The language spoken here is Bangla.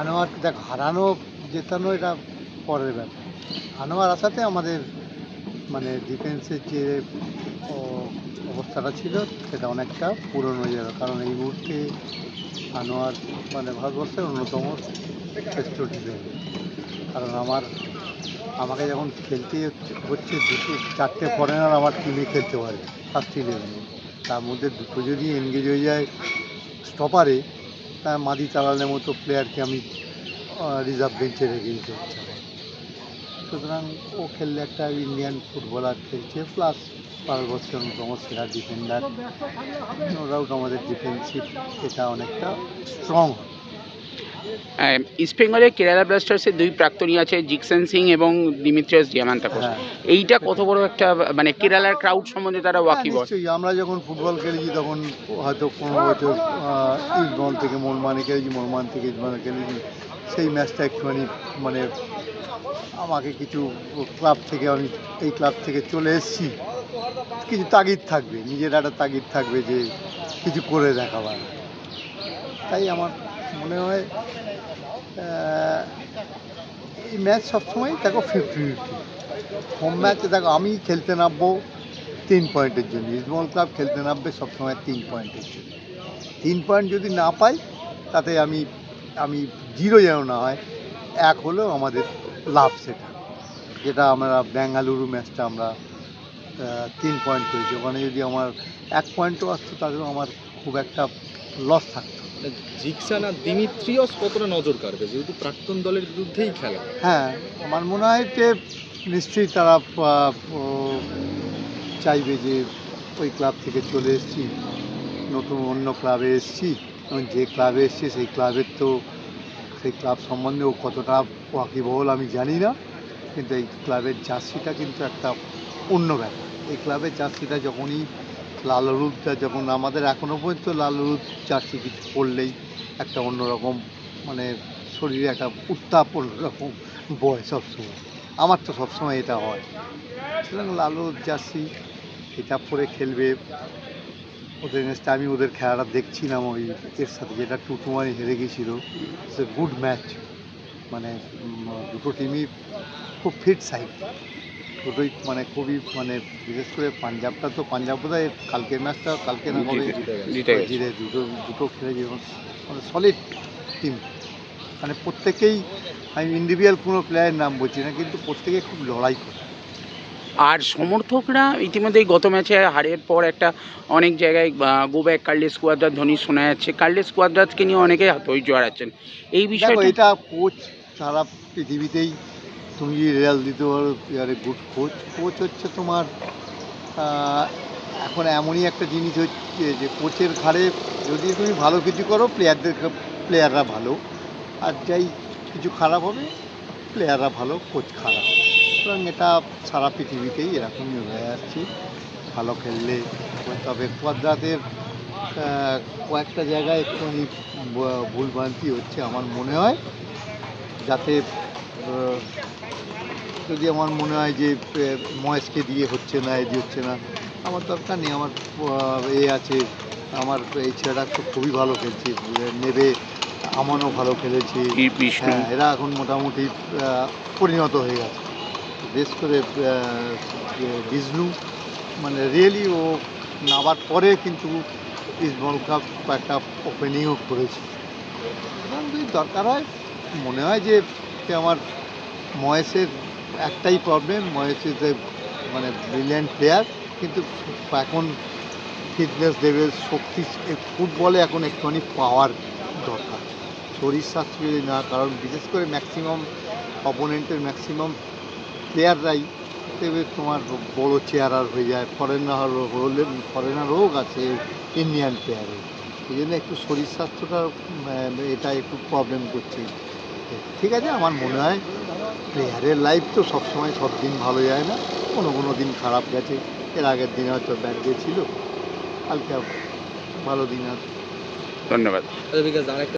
আনোয়ার, দেখ, হারানো জেতানো এটা পরের ব্যাপার। আনোয়ার আসাতে আমাদের মানে ডিফেন্সের যে অবস্থাটা ছিল, সেটা অনেকটা পূরণ হয়ে যাবে। কারণ এই মুহূর্তে আনোয়ার মানে ভারতবর্ষের অন্যতম শ্রেষ্ঠ ডিফেন্স কারণ আমার, আমাকে যখন খেলতে হচ্ছে দুটো, চারটে ফরেনার আমার টিমে খেলতে পারে ফার্স্ট ইলেভেনে তার মধ্যে দুটো যদি এনগেজ হয়ে যায় স্টপারে মাদি চালানের মতো প্লেয়ারকে আমি রিজার্ভ বেঞ্চে রেখে দিতে সুতরাং ও খেললে একটা ইন্ডিয়ান ফুটবলার খেলছে প্লাস ভারতবর্ষের অন্যতম সেরা ডিফেন্ডার ওরাও আমাদের ডিফেন্সিভ এটা অনেকটা স্ট্রং ইস্ট কেরালা ব্লাস্টার্সের দুই প্রাক্তনী আছে জিকসেন সিং এবং দিমিত্রিয়াস ডিয়ামান্তাকোস এইটা কত বড় একটা মানে কেরালার ক্রাউড সম্বন্ধে তারা হ্যাঁ, ওয়াকিবল নিশ্চয়ই। আমরা যখন ফুটবল খেলেছি তখন হয়তো কোনো বছর ইস্টবল থেকে মোরমানে খেলেছি মোরমান থেকে ইস্টবলে খেলেছি। সেই ম্যাচটা একটুখানি মানে আমাকে কিছু ক্লাব থেকে আমি এই ক্লাব থেকে চলে এসেছি। কিছু তাগিদ থাকবে নিজের একটা তাগিদ থাকবে যে কিছু করে দেখাবার। তাই আমার মনে হয় এই ম্যাচ সবসময় দেখো ফিফটি ফিফটি হোম ম্যাচে দেখো, আমি খেলতে নামবো তিন পয়েন্টের জন্য। ইস্টবল ক্লাব খেলতে নামবে সবসময় তিন পয়েন্টের জন্য। তিন পয়েন্ট যদি না পাই, তাতে আমি আমি জিরো যেন না হয়, এক হলেও আমাদের লাভ সেটা। যেটা আমরা বেঙ্গালুরু ম্যাচটা আমরা তিন পয়েন্ট পেয়েছি ওখানে যদি আমার এক পয়েন্টও আসতো, তাহলেও আমার খুব একটা লস থাকতো। জিকসান আর দিমিত্রিয়স কতটা নজর কাড়বে? যেহেতু প্রাক্তন দলের বিরুদ্ধেই খেলা। হ্যাঁ আমার মনে হয় যে নিশ্চয়ই তারা চাইবে যে ওই ক্লাব থেকে চলে এসেছি, নতুন অন্য ক্লাবে এসেছি, এবং যে ক্লাবে এসেছি সেই ক্লাবের তো, সেই ক্লাব সম্বন্ধে ও কতটা ওয়াকিবহল আমি জানি না, কিন্তু এই ক্লাবের জার্সিটা কিন্তু একটা অন্য ব্যাপার। এই ক্লাবের জার্সিটা যখনই লাল হলুদটা যখন আমাদের এখনও পর্যন্ত লাল হলুদ জার্সি কিছু পরলেই একটা অন্যরকম মানে শরীরে একটা উত্তাপ, অন্যরকম বয় সবসময়। আমার তো সবসময় এটা হয়। সুতরাং লাল হলুদ জার্সি এটা পরে খেলবে। ওদের নেক্সট আমি ওদের খেলাটা দেখছিলাম ওই এর সাথে যেটা টুটুমারি হেরে গেছিল এ গুড ম্যাচ মানে দুটো টিমই খুব ফিট সাইড দুটোই মানে খুবই মানে বিশেষ করে পাঞ্জাবটা তো পাঞ্জাব বোধ হয় কালকের ম্যাচটা কালকে না কবে জিতে দুটো দুটো খেলে যেমন মানে সলিড টিম মানে প্রত্যেকেই আমি ইন্ডিভিজুয়াল কোনো প্লেয়ারের নাম বলছি না কিন্তু প্রত্যেকে খুব লড়াই করে। আর সমর্থকরা ইতিমধ্যেই গত ম্যাচে হারের পর একটা অনেক জায়গায় গো ব্যাক কার্লেস কুয়াদ্রার ধ্বনি শোনা যাচ্ছে। কার্লেস কুয়াদ্রাতকে নিয়ে অনেকে ধৈর্য হারাচ্ছেন এই দেখো বিষয়টা এটা কোচ সারা পৃথিবীতেই তুমি যদি রেজাল্ট দিতে পারো ইয়ারে গুড কোচ কোচ হচ্ছে তোমার এখন এমনই একটা জিনিস হচ্ছে যে কোচের ঘাড়ে যদি তুমি ভালো কিছু করো প্লেয়ারদের প্লেয়াররা ভালো। আর যাই কিছু খারাপ হবে প্লেয়াররা ভালো কোচ খারাপ। সুতরাং এটা সারা পৃথিবীতেই এরকমই হয়ে যাচ্ছে ভালো খেললে তবে কোয়াদ্রাতের আহ, কয়েকটা জায়গায় একটুখানি ভুলভ্রান্তি হচ্ছে আমার মনে হয়। যাতে যদি আমার মনে হয় যে মহেশকে দিয়ে হচ্ছে না এ দিয়ে হচ্ছে না। আমার দরকার নেই আমার এ আছে। আমার এই ছেলেটা তো খুবই ভালো খেলছে নেবে আমানও ভালো খেলেছে। হ্যাঁ এরা এখন মোটামুটি পরিণত হয়ে গেছে। বেশ করে বিষ্ণু মানে রিয়েলি ও নামার পরে কিন্তু ইস্টবল কাপ একটা ওপেনিংও করেছে। যদি দরকার হয় মনে হয় যে যে আমার মহেশের একটাই প্রবলেম মহেশ ইজ এ মানে ব্রিলিয়ান্ট প্লেয়ার কিন্তু এখন ফিটনেস লেভেল শক্তি ফুটবলে এখন একটুখানি পাওয়ার দরকার। শরীর স্বাস্থ্য যদি না, কারণ বিশেষ করে ম্যাক্সিমাম অপোনেন্টের ম্যাক্সিমাম প্লেয়াররাই দেখবে তোমার বড় চেয়ারার হয়ে যায়। ফরেনার হলে ফরেনার হোক আছে ইন্ডিয়ান প্লেয়ারে এই জন্য একটু শরীর স্বাস্থ্যটা এটা একটু প্রবলেম করছে। ঠিক আছে আমার মনে হয় প্লেয়ারের লাইফ তো সবসময় সব দিন ভালো যায় না। কোনো কোনো দিন খারাপ গেছে। এর আগের দিন হয়তো ব্যাট ছিল। কালকে ভালো দিন আছে। ধন্যবাদ। আচ্ছা